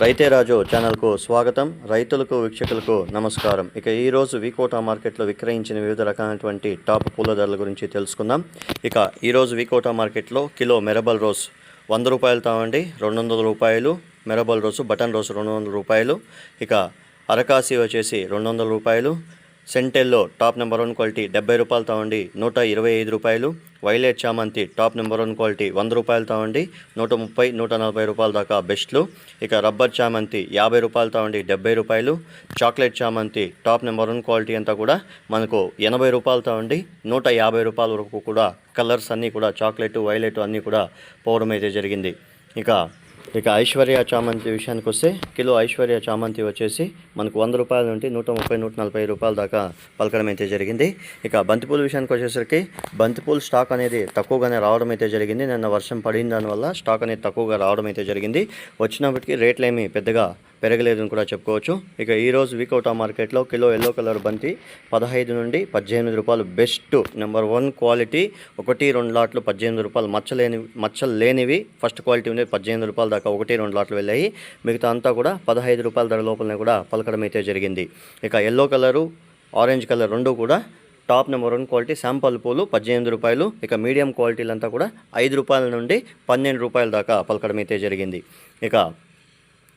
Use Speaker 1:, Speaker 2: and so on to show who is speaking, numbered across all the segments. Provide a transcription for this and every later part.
Speaker 1: రైతే రాజు ఛానల్కు స్వాగతం. రైతులకు వీక్షకులకు నమస్కారం. ఇక ఈరోజు వికోటా మార్కెట్లో విక్రయించిన వివిధ రకాలైనటువంటి టాప్ పూల ధరల గురించి తెలుసుకుందాం. ఇక ఈరోజు వికోటా మార్కెట్లో కిలో మెరబల్ రోస్ వంద రూపాయలు తావండి రెండు వందల రూపాయలు. మెరబల్ రోసు బటన్ రోజు రెండు వందల రూపాయలు. ఇక అరకాసి వచ్చేసి రెండు వందల రూపాయలు. సెంటెల్లో టాప్ నెంబర్ వన్ క్వాలిటీ డెబ్బై రూపాయలు తావండి నూట ఇరవై ఐదు రూపాయలు. వైలెట్ చామంతి టాప్ నెంబర్ వన్ క్వాలిటీ వంద రూపాయలు తావండి నూట ముప్పై నూట నలభై రూపాయల దాకా బెస్ట్లు. ఇక రబ్బర్ చామంతి యాభై రూపాయలు తావండి డెబ్బై రూపాయలు. చాక్లెట్ చామంతి టాప్ నెంబర్ వన్ క్వాలిటీ అంతా కూడా మనకు ఎనభై రూపాయలు తావండి నూట యాభై రూపాయల వరకు కూడా కలర్స్ అన్నీ కూడా చాక్లెట్ వైలెట్ అన్నీ కూడా పోవడం అయితే జరిగింది. ఇక ఇక ఐశ్వర్య చామంతి విషయానికి వస్తే కిలో ఐశ్వర్య చామంతి వచ్చేసి మనకు వంద రూపాయల నుండి నూట ముప్పై నూట నలభై రూపాయల దాకా పలకడం అయితే జరిగింది. ఇక బంతిపూల విషయానికి వచ్చేసరికి బంతిపూల స్టాక్ అనేది తక్కువగానే రావడం అయితే జరిగింది. నిన్న వర్షం పడిన దానివల్ల స్టాక్ అనేది తక్కువగా రావడం అయితే జరిగింది. వచ్చినప్పటికీ రేట్లు ఏమీ పెద్దగా పెరగలేదని కూడా చెప్పుకోవచ్చు. ఇక ఈరోజు వీకౌటా మార్కెట్లో కిలో ఎల్లో కలర్ బంతి పదహైదు నుండి పద్దెనిమిది రూపాయలు బెస్ట్. నెంబర్ వన్ క్వాలిటీ ఒకటి రెండు లాట్లు పద్దెనిమిది రూపాయలు మచ్చలేని మచ్చలు లేనివి ఫస్ట్ క్వాలిటీ ఉంది పద్దెనిమిది రూపాయల దాకా ఒకటి రెండు లాట్లు వెళ్ళాయి. మిగతా అంతా కూడా పదహైదు రూపాయల ధర లోపలనే కూడా పలకడం అయితే జరిగింది. ఇక ఎల్లో కలరు ఆరెంజ్ కలర్ రెండు కూడా top number one quality sample పూలు పద్దెనిమిది రూపాయలు. ఇక మీడియం క్వాలిటీలంతా కూడా ఐదు రూపాయల నుండి పన్నెండు రూపాయల దాకా పలకడం అయితే జరిగింది. ఇక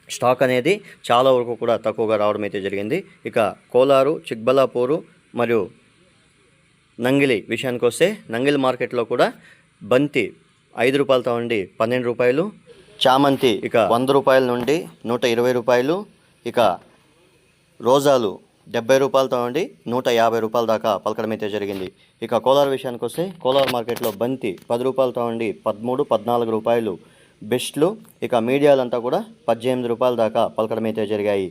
Speaker 1: స్టాక్ అనేది చాలా వరకు కూడా తక్కువగా రావడం అయితే జరిగింది. ఇక కోలారు చిక్బలాపూరు మరియు నంగిలి విషయానికి వస్తే నంగిలి మార్కెట్లో కూడా బంతి ఐదు రూపాయలతో ఉండి పన్నెండు రూపాయలు చామంతి ఇక వంద రూపాయల నుండి నూట ఇరవై రూపాయలు ఇక రోజాలు డెబ్బై రూపాయలతో ఉండి నూట యాభై రూపాయల దాకా పలకడం అయితే జరిగింది. ఇక కోలార్ విషయానికి వస్తే కోలార్ మార్కెట్లో బంతి పది రూపాయలతో ఉండి పదమూడు పద్నాలుగు రూపాయలు బెస్ట్లు. ఇక మీడియాలంతా కూడా పద్దెనిమిది రూపాయల దాకా పలకడం అయితే జరిగాయి.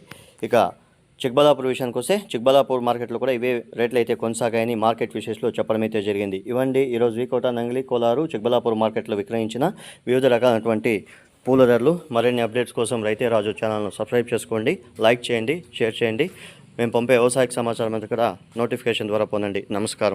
Speaker 1: ఇక చిక్బలాపూర్ విషయానికి వస్తే చిక్బలాపూర్ మార్కెట్లో కూడా ఇవే రేట్లు అయితే కొనసాగాయని మార్కెట్ విశేషలో చెప్పడం అయితే జరిగింది. ఇవ్వండి ఈరోజు వీకోట నంగిలి కోలారు చిక్బలాపూర్ మార్కెట్లో విక్రయించిన వివిధ రకాలైనటువంటి పూల ధరలు. మరిన్ని అప్డేట్స్ కోసం రైతే రాజు ఛానల్ను సబ్స్క్రైబ్ చేసుకోండి. లైక్ చేయండి షేర్ చేయండి. మేము పంపే వ్యవసాయక సమాచారం అంతా కూడా నోటిఫికేషన్ ద్వారా పొందండి. నమస్కారం.